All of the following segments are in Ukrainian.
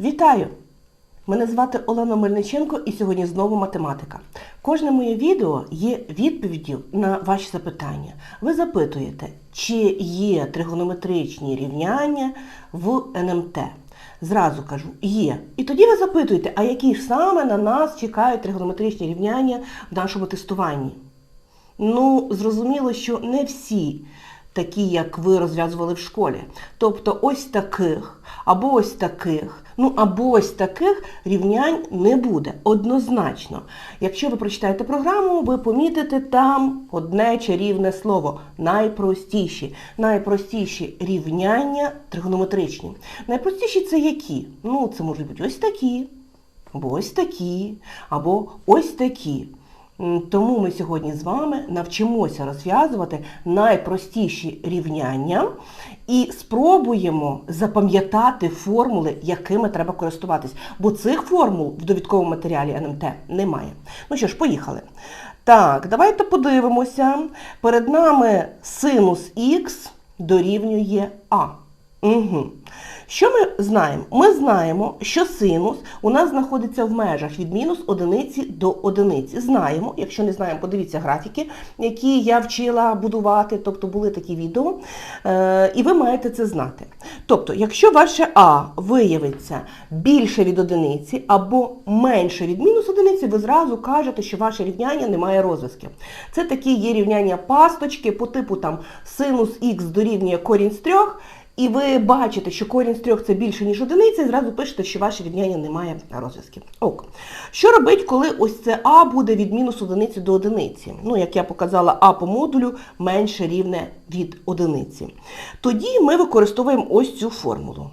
Вітаю! Мене звати Олена Мельниченко і сьогодні знову математика. Кожне моє відео є відповіддю на ваші запитання. Ви запитуєте, чи є тригонометричні рівняння в НМТ. Зразу кажу, є. І тоді ви запитуєте, а які саме на нас чекають тригонометричні рівняння в нашому тестуванні? Ну, зрозуміло, що не всі такі, як ви розв'язували в школі. Тобто ось таких, або ось таких, ну або ось таких рівнянь не буде однозначно. Якщо ви прочитаєте програму, ви помітите там одне чарівне слово найпростіші. Найпростіші рівняння тригонометричні. Найпростіші це які? Ну, це можуть бути ось такі, або ось такі, або ось такі. М, Тому ми сьогодні з вами навчимося розв'язувати найпростіші рівняння і спробуємо запам'ятати формули, якими треба користуватись. Бо цих формул в довідковому матеріалі НМТ немає. Ну що ж, поїхали. Так, давайте подивимося. Перед нами синус х дорівнює А. Угу. Що ми знаємо? Ми знаємо, що синус у нас знаходиться в межах від мінус одиниці до одиниці. Знаємо, якщо не знаємо, подивіться графіки, які я вчила будувати, тобто були такі відео, е, і ви маєте це знати. Тобто, якщо ваше А виявиться більше від одиниці або менше від мінус одиниці, ви зразу кажете, що ваше рівняння не має розв'язків. Це такі є рівняння пасточки по типу там синус х дорівнює корінь з трьох. І ви бачите, що корінь з трьох це більше, ніж одиниця, і зразу пишете, що ваше рівняння не має розв'язків. Ок. Що робить, коли ось це А буде від мінус одиниці до одиниці? Ну, як я показала, А по модулю менше рівне від одиниці. Тоді ми використовуємо ось цю формулу.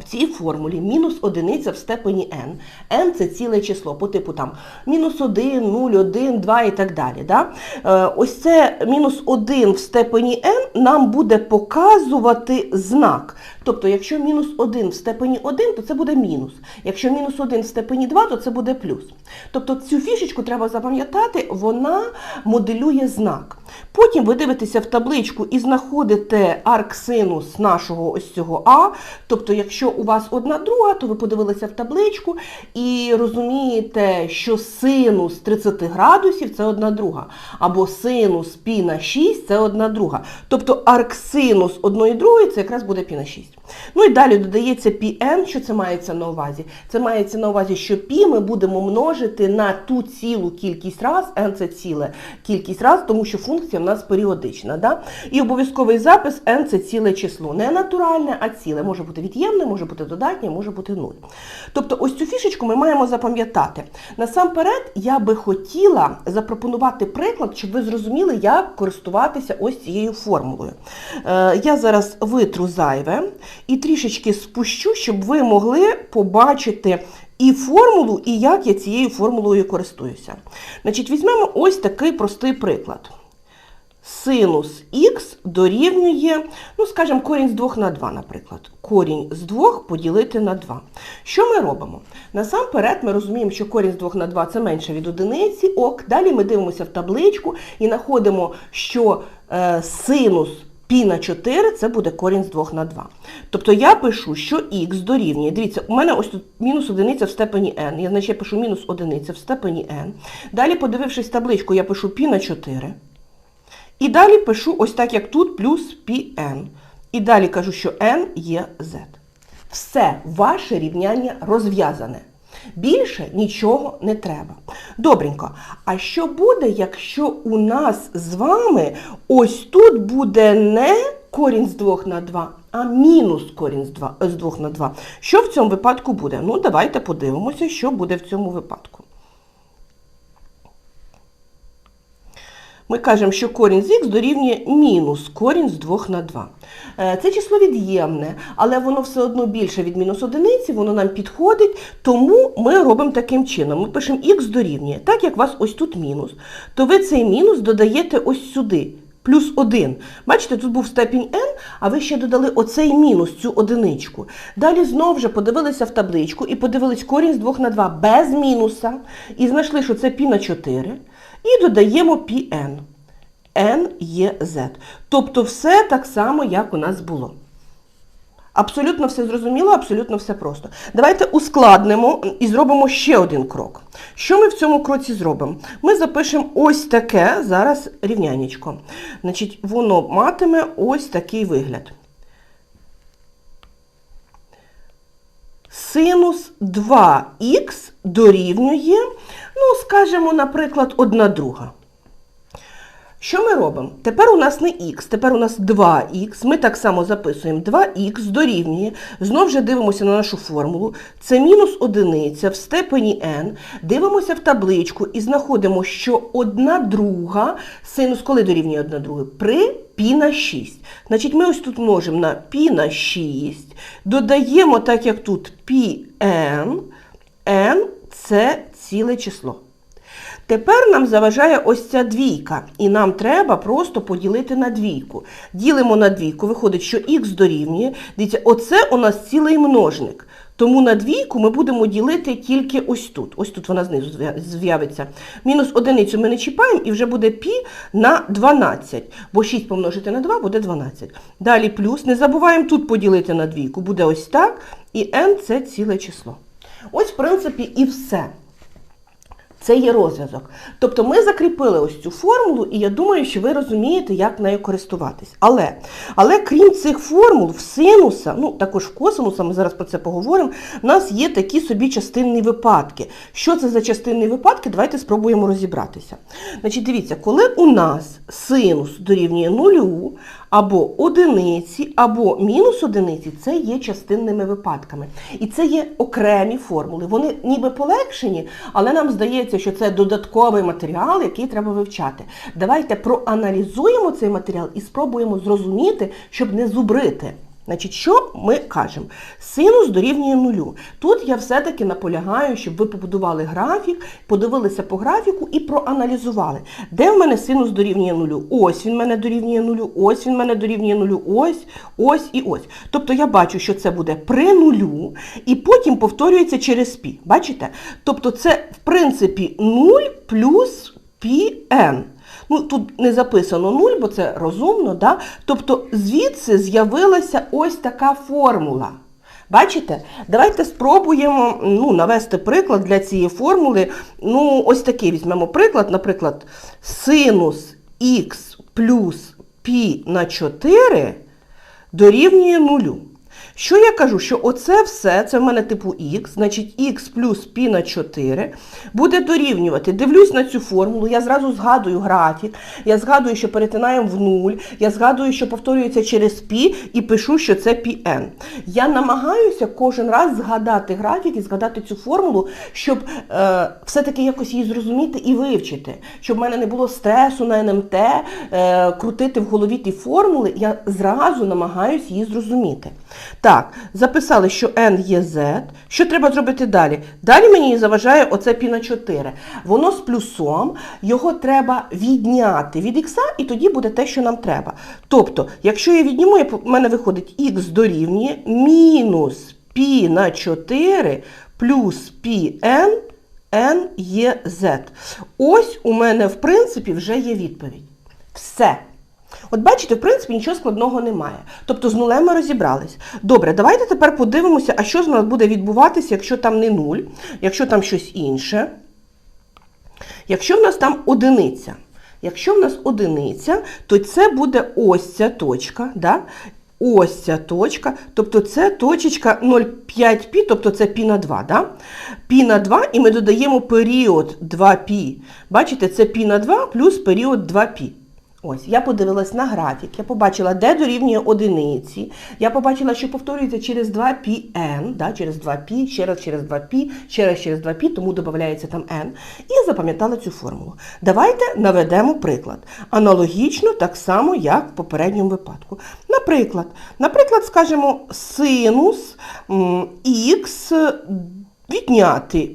В цій формулі мінус одиниця в степені n. n – це ціле число по типу там мінус 1, 0, 1, 2 і так далі. Да? Е, ось це мінус 1 в степені n нам буде показувати знак. Тобто, якщо мінус 1 в степені 1, то це буде мінус. Якщо мінус 1 в степені 2, то це буде плюс. Тобто цю фішечку треба запам'ятати, вона моделює знак. Потім ви дивитеся в табличку і знаходите арксинус нашого ось цього А. Тобто, якщо у вас одна друга, то ви подивилися в табличку і розумієте, що синус 30 градусів це одна друга. Або синус пі на 6 це одна друга. Тобто арксинус одної другої це якраз буде пі на 6. Ну і далі додається πn, що це мається на увазі? Це мається на увазі, що π ми будемо множити на ту цілу кількість раз, n це ціле кількість раз, тому що функція в нас періодична. Да? І обов'язковий запис n це ціле число. Не натуральне, а ціле. Може бути від'ємне, може бути додатнє, може бути нуль. Тобто ось цю фішечку ми маємо запам'ятати. Насамперед, я би хотіла запропонувати приклад, щоб ви зрозуміли, як користуватися ось цією формулою. Е, я зараз витру зайве і трішечки спущу, щоб ви могли побачити і формулу, і як я цією формулою користуюся. Значить, візьмемо ось такий простий приклад. Синус х дорівнює, ну, скажімо, корінь з 2 на 2, наприклад. Корінь з 2 поділити на 2. Що ми робимо? Насамперед ми розуміємо, що корінь з 2 на 2 це менше від одиниці. Ок, далі ми дивимося в табличку і знаходимо, що е, синус пі на 4 це буде корінь з 2 на 2. Тобто я пишу, що х дорівнює. Дивіться, у мене ось тут мінус одиниця в степені n. Я значить я пишу мінус одиниця в степені n. Далі, подивившись табличку, я пишу пі на 4. І далі пишу ось так, як тут, плюс πn. І далі кажу, що n є z. Все, ваше рівняння розв'язане. Більше нічого не треба. Добренько. А що буде, якщо у нас з вами ось тут буде не корінь з 2 на 2, а мінус корінь з 2, з 2 на 2? Що в цьому випадку буде? Ну, давайте подивимося, що буде в цьому випадку. Ми кажемо, що корінь з х дорівнює мінус корінь з 2 на 2. Е, Це число від'ємне, але воно все одно більше від мінус одиниці, воно нам підходить, тому ми робимо таким чином. Ми пишемо х дорівнює. Так як у вас ось тут мінус, то ви цей мінус додаєте ось сюди. Плюс 1. Бачите, тут був степінь n, а ви ще додали оцей мінус, цю одиничку. Далі знову вже подивилися в табличку і подивились корінь з 2 на 2 без мінуса. І знайшли, що це π на 4. І додаємо πn. n є z. Тобто все так само, як у нас було. Абсолютно все зрозуміло, абсолютно все просто. Давайте ускладнимо і зробимо ще один крок. Що ми в цьому кроці зробимо? Ми запишемо ось таке зараз рівнянечко. Значить, воно матиме ось такий вигляд. Синус 2х дорівнює, ну, скажімо, наприклад, 1 друга. Що ми робимо? Тепер у нас не х, тепер у нас 2х. Ми так само записуємо 2х дорівнює. Знов же дивимося на нашу формулу. Це мінус одиниця в степені n. Дивимося в табличку і знаходимо, що 1 друга синус коли дорівнює 1 друга? При пі на 6. Значить, ми ось тут множимо на π на 6. Додаємо, так як тут πn, n – це ціле число. Тепер нам заважає ось ця двійка, і нам треба просто поділити на двійку. Ділимо на двійку, виходить, що х дорівнює. Дивіться, оце у нас цілий множник. Тому на двійку ми будемо ділити тільки ось тут. Ось тут вона знизу з'явиться. Мінус одиницю ми не чіпаємо і вже буде пі на 12. Бо 6 помножити на 2 буде 12. Далі плюс. Не забуваємо тут поділити на двійку. Буде ось так. І n це ціле число. Ось, в принципі, і все. Це є розв'язок. Тобто ми закріпили ось цю формулу, і я думаю, що ви розумієте, як нею користуватись. Але, але крім цих формул, в синуса, ну також в косинуса, ми зараз про це поговоримо, в нас є такі собі частинні випадки. Що це за частинні випадки? Давайте спробуємо розібратися. Значить, дивіться, коли у нас синус дорівнює нулю, або одиниці, або мінус одиниці, це є частинними випадками. І це є окремі формули. Вони ніби полегшені, але нам здається, що це додатковий матеріал, який треба вивчати. Давайте проаналізуємо цей матеріал і спробуємо зрозуміти, щоб не зубрити. Значить, що ми кажемо? Синус дорівнює нулю. Тут я все-таки наполягаю, щоб ви побудували графік, подивилися по графіку і проаналізували. Де в мене синус дорівнює нулю? Ось він мене дорівнює нулю, ось він мене дорівнює нулю, ось, ось і ось. Тобто я бачу, що це буде при нулю, і потім повторюється через пі. Бачите? Тобто це, в принципі, 0 плюс πn. Ну, Тут не записано 0, бо це розумно. Да? Тобто звідси з'явилася ось така формула. Бачите? Давайте спробуємо ну, навести приклад для цієї формули. Ну, Ось такий візьмемо приклад, наприклад, синус х плюс π на 4 дорівнює 0. Що я кажу? Що оце все, це в мене типу х, значить х плюс пі на 4 буде дорівнювати. Дивлюсь на цю формулу, я зразу згадую графік, я згадую, що перетинаємо в нуль, я згадую, що повторюється через пі, і пишу, що це пін. Я намагаюся кожен раз згадати графік і згадати цю формулу, щоб е, все-таки якось її зрозуміти і вивчити, щоб в мене не було стресу на НМТ, ем е, крутити в голові ті формули, я зразу намагаюся її зрозуміти. Так, записали, що n є z. Що треба зробити далі? Далі мені заважає оце π на 4. Воно з плюсом, його треба відняти від х, і тоді буде те, що нам треба. Тобто, якщо я відніму, в мене виходить х дорівнює мінус π на 4 плюс πn, n є z. Ось у мене, в принципі, вже є відповідь. Все. От бачите, в принципі, нічого складного немає. Тобто з нулем ми розібрались. Добре, давайте тепер подивимося, а що з нас буде відбуватися, якщо там не нуль, якщо там щось інше. Якщо в нас там одиниця. Якщо в нас одиниця, то це буде ось ця точка. Да? Ось ця точка, тобто це точечка 0,5π, тобто це π на 2. Да? Π на 2 і ми додаємо період 2π. Бачите, це π на 2 плюс період 2π. Ось, я подивилась на графік, я побачила, де дорівнює одиниці. Я побачила, що повторюється через 2πn, да, через 2π, ще раз через 2π, ще раз через 2π, тому додається там n. І запам'ятала цю формулу. Давайте наведемо приклад. Аналогічно, так само, як в попередньому випадку. Наприклад, наприклад, скажімо, синус х відняти,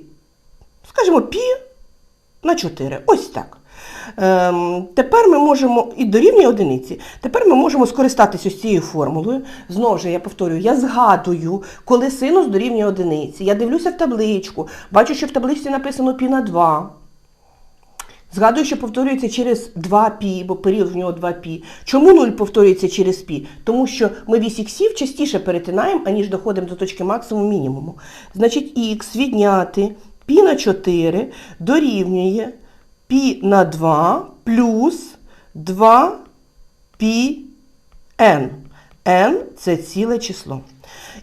скажімо, π на 4. Ось так. Ем, тепер ми можемо, і дорівнює одиниці, тепер ми можемо скористатися ось цією формулою. Знову ж я повторюю, я згадую, коли синус дорівнює одиниці. Я дивлюся в табличку, бачу, що в табличці написано π на 2. Згадую, що повторюється через 2π, бо період в нього 2π. Чому 0 повторюється через π? Тому що ми вісь іксів частіше перетинаємо, аніж доходимо до точки максимуму мінімуму. Значить, х відняти π на 4 дорівнює пі на 2 плюс 2 пі n. n це ціле число.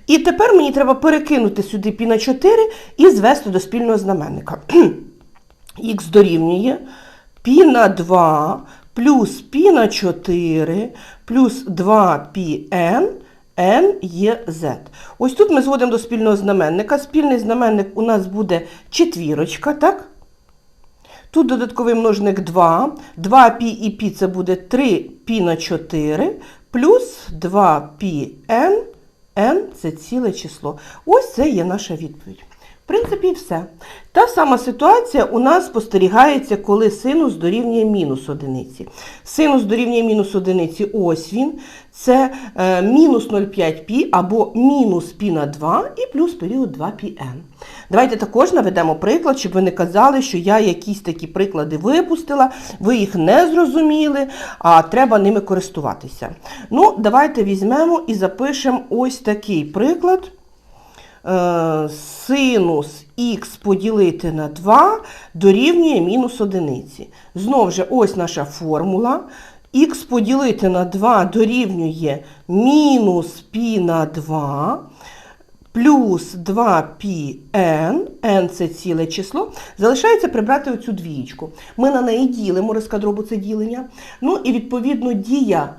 І тепер мені треба перекинути сюди пі на 4 і звести до спільного знаменника. Х дорівнює пі на 2 плюс пі на 4 плюс 2 пі n, n є z. Ось тут ми зводимо до спільного знаменника. Спільний знаменник у нас буде четвірочка, так? Тут додатковий множник 2. 2π і π це буде 3π на 4 плюс 2πn, n це ціле число. Ось це є наша відповідь. В принципі, і все. Та сама ситуація у нас спостерігається, коли синус дорівнює мінус одиниці. Синус дорівнює мінус одиниці, ось він. Це е, мінус 0,5π або мінус π на 2 і плюс період 2πn. Давайте також наведемо приклад, щоб ви не казали, що я якісь такі приклади випустила, ви їх не зрозуміли, а треба ними користуватися. Ну, давайте візьмемо і запишемо ось такий приклад. Е, синус х поділити на 2 дорівнює мінус одиниці. Знову ж, ось наша формула. х поділити на 2 дорівнює мінус π на 2 плюс 2πn, n це ціле число, залишається прибрати оцю двієчку. Ми на неї ділимо розкадробу це ділення. Ну і відповідно дія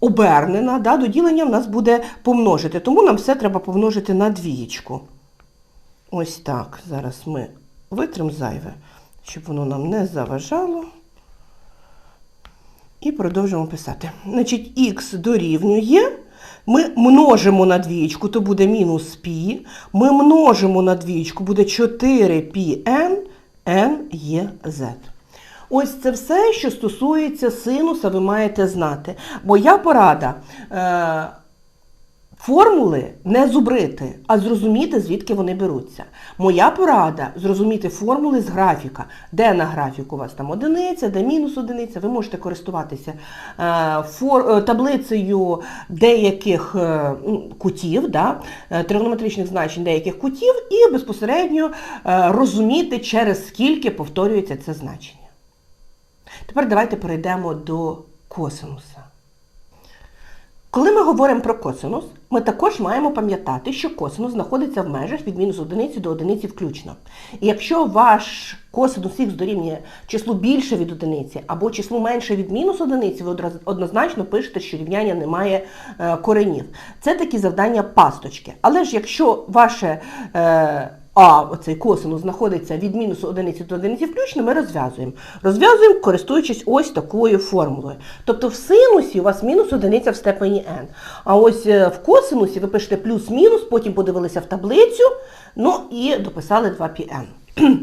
обернена, да, до ділення в нас буде помножити. Тому нам все треба помножити на двієчку. Ось так. Зараз ми витримо зайве, щоб воно нам не заважало. І продовжимо писати. Значить, х дорівнює. Ми множимо на двічку, то буде мінус π. Ми множимо на двічку, буде 4πn, n є z. Ось це все, що стосується синуса, ви маєте знати. Моя порада. Е Формули не зубрити, а зрозуміти, звідки вони беруться. Моя порада зрозуміти формули з графіка. Де на графіку у вас там одиниця, де мінус одиниця, ви можете користуватися е, е, таблицею деяких кутів, да, тригонометричних значень деяких кутів, і безпосередньо розуміти, через скільки повторюється це значення. Тепер давайте перейдемо до косинуса. Коли ми говоримо про косинус, ми також маємо пам'ятати, що косинус знаходиться в межах від мінус одиниці до одиниці включно. І якщо ваш косинус х дорівнює числу більше від одиниці або числу менше від мінус одиниці, ви однозначно пишете, що рівняння не має е, коренів. Це такі завдання пасточки. Але ж якщо ваше е, а оцей косинус знаходиться від мінусу одиниці до одиниці включно, ми розв'язуємо. Розв'язуємо, користуючись ось такою формулою. Тобто в синусі у вас мінус одиниця в степені n. А ось е, в косинусі ви пишете плюс-мінус, потім подивилися в таблицю, ну і дописали 2πn.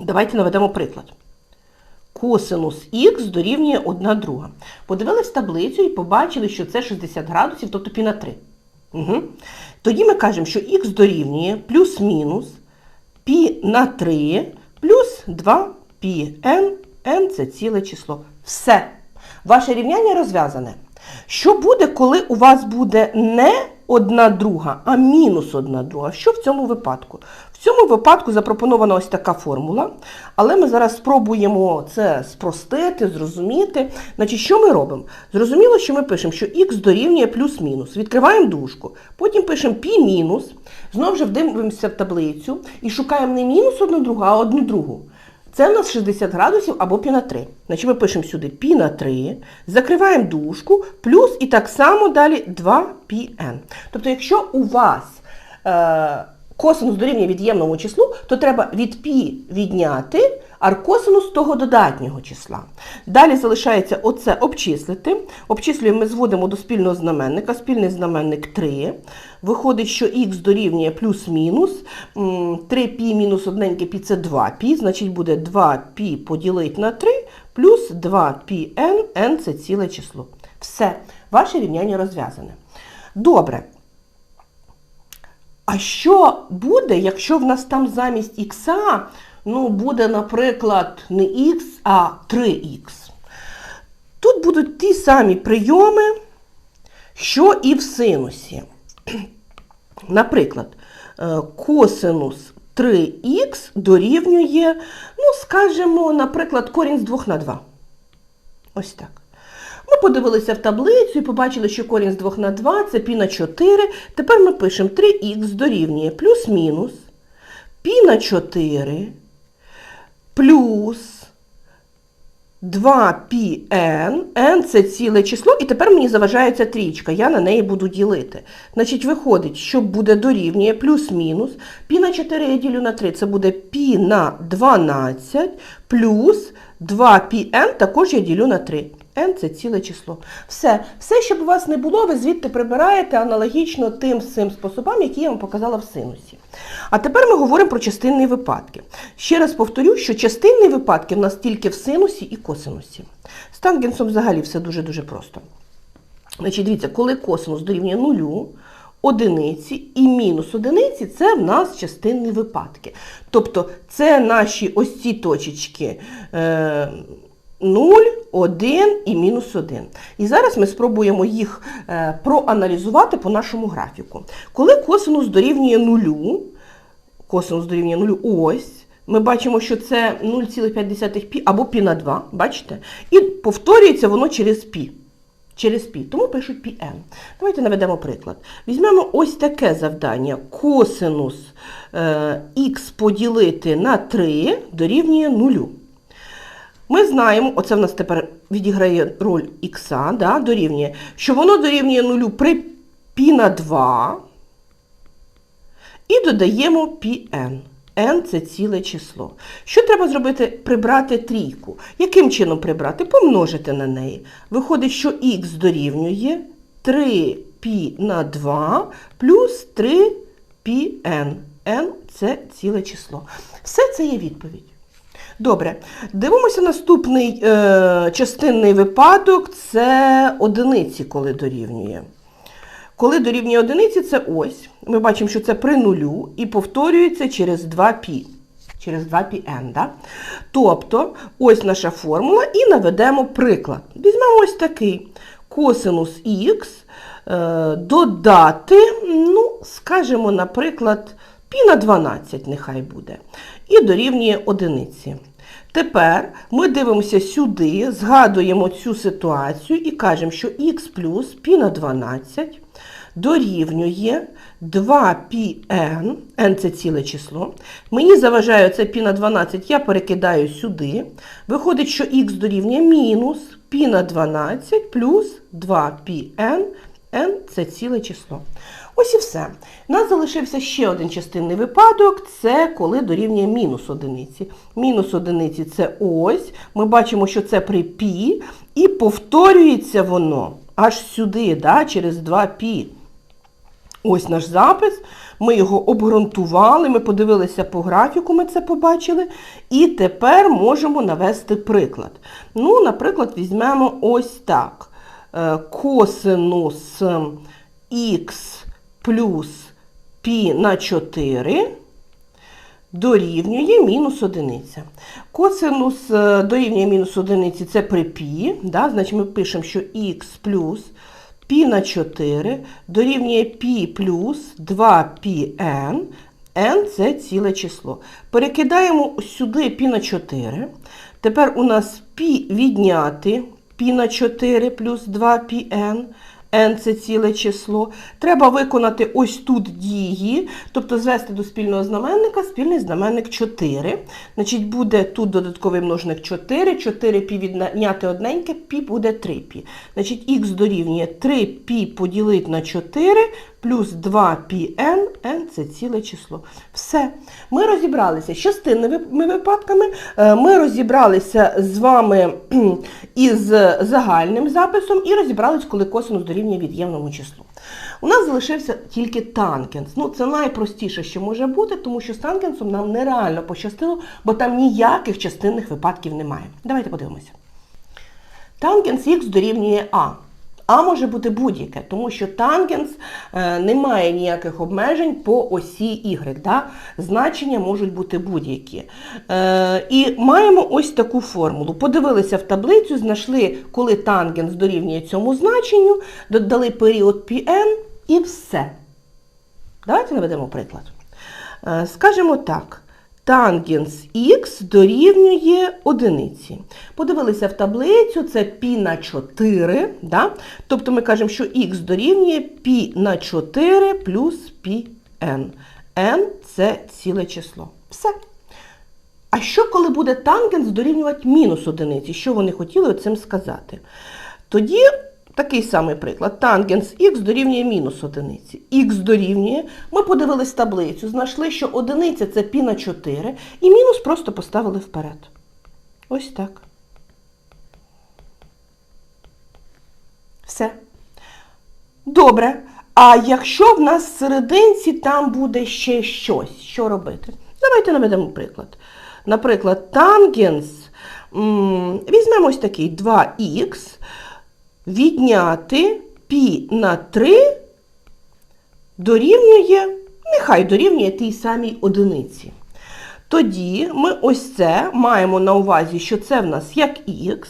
Давайте наведемо приклад. Косинус х дорівнює 1 друга. Подивились таблицю і побачили, що це 60 градусів, тобто пі на 3. Угу. Тоді ми кажемо, що х дорівнює плюс-мінус π на 3 плюс 2πn, n це ціле число. Все. Ваше рівняння розв'язане. Що буде, коли у вас буде не одна друга, а мінус одна друга? Що в цьому випадку? В цьому випадку запропонована ось така формула, але ми зараз спробуємо це спростити, зрозуміти. Значить, Що ми робимо? Зрозуміло, що ми пишемо, що х дорівнює плюс-мінус. Відкриваємо дужку, потім пишемо π мінус, знову ж вдивимося в таблицю і шукаємо не мінус одну другу, а одну другу. Це в нас 60 градусів або пі на 3. Значить ми пишемо сюди пі на 3, закриваємо дужку, плюс і так само далі 2πn. Тобто, якщо у вас е, косинус дорівнює від'ємному числу, то треба від π відняти аркосинус того додатнього числа. Далі залишається оце обчислити. Обчислюємо, ми зводимо до спільного знаменника. Спільний знаменник 3. Виходить, що х дорівнює плюс-мінус. 3π мінус одненьке π це 2π, значить буде 2π поділити на 3 плюс 2πn, n це ціле число. Все, ваше рівняння розв'язане. Добре. А що буде, якщо в нас там замість х ну, буде, наприклад, не х, а 3х. Тут будуть ті самі прийоми, що і в синусі. Наприклад, е, косинус 3х дорівнює, ну, скажімо, наприклад, корінь з 2 на 2. Ось так. Ми подивилися в таблицю і побачили, що корінь з 2 на 2 це пі на 4. Тепер ми пишемо 3х дорівнює плюс-мінус пі на 4 плюс 2πn, n це ціле число, і тепер мені заважається трічка, я на неї буду ділити. Значить, виходить, що буде дорівнює плюс-мінус. Пі на 4 я ділю на 3, це буде пі на 12 плюс 2πn також я ділю на 3. N це ціле число. Все, все, щоб у вас не було, ви звідти прибираєте аналогічно тим цим способам, які я вам показала в синусі. А тепер ми говоримо про частинні випадки. Ще раз повторю, що частинні випадки в нас тільки в синусі і косинусі. З тангенсом взагалі все дуже-дуже просто. Значить, дивіться, коли косинус дорівнює нулю, одиниці і мінус одиниці це в нас частинні випадки. Тобто це наші ось ці точечки. Е 0, 1 і мінус 1. І зараз ми спробуємо їх е, проаналізувати по нашому графіку. Коли косинус дорівнює нулю, косинус дорівнює нулю, ось, ми бачимо, що це 0,5 пі або пі на 2, бачите? І повторюється воно через пі. Через пі, тому пишуть πn. Давайте наведемо приклад. Візьмемо ось таке завдання. Косинус е, х поділити на 3 дорівнює 0. Ми знаємо, оце в нас тепер відіграє роль х, да, дорівнює, що воно дорівнює 0 при π на 2 і додаємо πn. n це ціле число. Що треба зробити? Прибрати трійку. Яким чином прибрати? Помножити на неї. Виходить, що х дорівнює 3π на 2 плюс 3πn. n це ціле число. Все це є відповідь. Добре, дивимося наступний е, частинний випадок це одиниці, коли дорівнює. Коли дорівнює одиниці, це ось. Ми бачимо, що це при нулю і повторюється через 2π. Через 2πn. Да? Тобто, ось наша формула і наведемо приклад. Візьмемо ось такий косинус х е, додати, ну, скажімо, наприклад, π на 12 нехай буде І дорівнює одиниці. Тепер ми дивимося сюди, згадуємо цю ситуацію і кажемо, що х плюс π на 12 дорівнює 2πn, n це ціле число. Мені заважає це π на 12, я перекидаю сюди. Виходить, що х дорівнює мінус π на 12 плюс 2πn, n це ціле число. Ось і все. У нас залишився ще один частинний випадок, це коли дорівнює мінус одиниці. Мінус одиниці це ось. Ми бачимо, що це при пі, і повторюється воно аж сюди, да, через 2π. Ось наш запис. Ми його обґрунтували, ми подивилися по графіку, ми це побачили. І тепер можемо навести приклад. Ну, наприклад, візьмемо ось так. Е, Косинус х плюс пі на 4 дорівнює мінус одиниця. Косинус е, дорівнює мінус одиниці це при пі. Да? Значить ми пишемо, що х плюс пі на 4 дорівнює пі плюс 2πn. n це ціле число. Перекидаємо сюди пі на 4. Тепер у нас пі відняти пі на 4 плюс 2πn n це ціле число. Треба виконати ось тут дії, тобто звести до спільного знаменника спільний знаменник 4. Значить, буде тут додатковий множник 4, 4 пі відняти одненьке, пі буде 3 пі. Значить, х дорівнює 3 пі поділити на 4 плюс 2πn, n це ціле число. Все. Ми розібралися з частинними випадками, е, ми розібралися з вами із загальним записом і розібралися, коли косинус дорівнює від'ємному числу. У нас залишився тільки тангенс. Ну, Це найпростіше, що може бути, тому що з тангенсом нам нереально пощастило, бо там ніяких частинних випадків немає. Давайте подивимося. Тангенс х дорівнює А. А може бути будь-яке, тому що тангенс е, не має ніяких обмежень по осі Y. Да? Значення можуть бути будь-які. Е, і маємо ось таку формулу. Подивилися в таблицю, знайшли, коли тангенс дорівнює цьому значенню, додали період Pn і все. Давайте наведемо приклад. Е, Скажемо так. Тангенс х дорівнює одиниці. Подивилися в таблицю, це π на 4. Да? Тобто ми кажемо, що х дорівнює π на 4 плюс πn. n – це ціле число. Все. А що, коли буде тангенс дорівнювати мінус одиниці? Що вони хотіли цим сказати? Тоді такий самий приклад. Тангенс х дорівнює мінус одиниці. Х дорівнює, ми подивились таблицю, знайшли, що одиниця це π на 4, і мінус просто поставили вперед. Ось так. Все. Добре. А якщо в нас в серединці там буде ще щось, що робити? Давайте наведемо приклад. Наприклад, тангенс, візьмемо ось такий 2х, відняти пі на 3 дорівнює, нехай дорівнює тій самій одиниці. Тоді ми ось це маємо на увазі, що це в нас як х.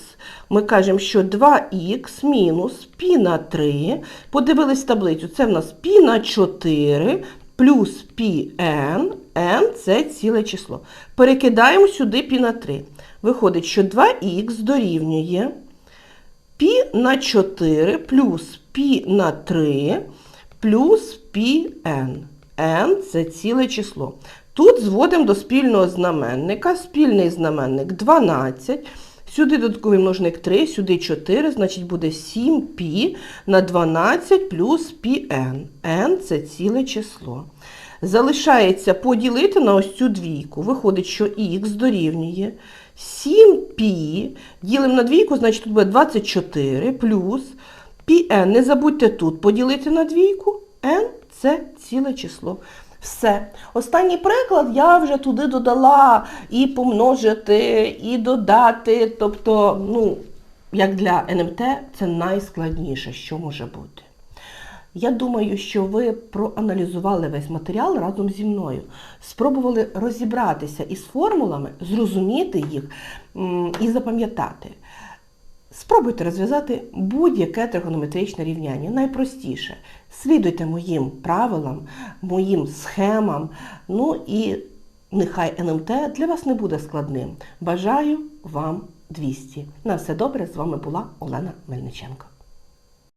Ми кажемо, що 2х мінус пі на 3. Подивились таблицю, це в нас пі на 4 плюс пі n, n це ціле число. Перекидаємо сюди пі на 3. Виходить, що 2х дорівнює Пі на 4 плюс пі на 3 плюс пі Н. Н це ціле число. Тут зводимо до спільного знаменника. Спільний знаменник 12. Сюди додатковий множник 3, сюди 4, значить буде 7π на 12 плюс пі. n це ціле число. Залишається поділити на ось цю двійку. Виходить, що х дорівнює 7π. Ділимо на двійку, значить тут буде 24 плюс πn. Не забудьте тут поділити на двійку. n – це ціле число. Все. Останній приклад я вже туди додала і помножити, і додати. Тобто, ну, як для НМТ, це найскладніше, що може бути. Я думаю, що ви проаналізували весь матеріал разом зі мною, спробували розібратися із формулами, зрозуміти їх і запам'ятати. Спробуйте розв'язати будь-яке тригонометричне рівняння. Найпростіше. Слідуйте моїм правилам, моїм схемам. Ну і нехай НМТ для вас не буде складним. Бажаю вам 200. На все добре, з вами була Олена Мельниченко.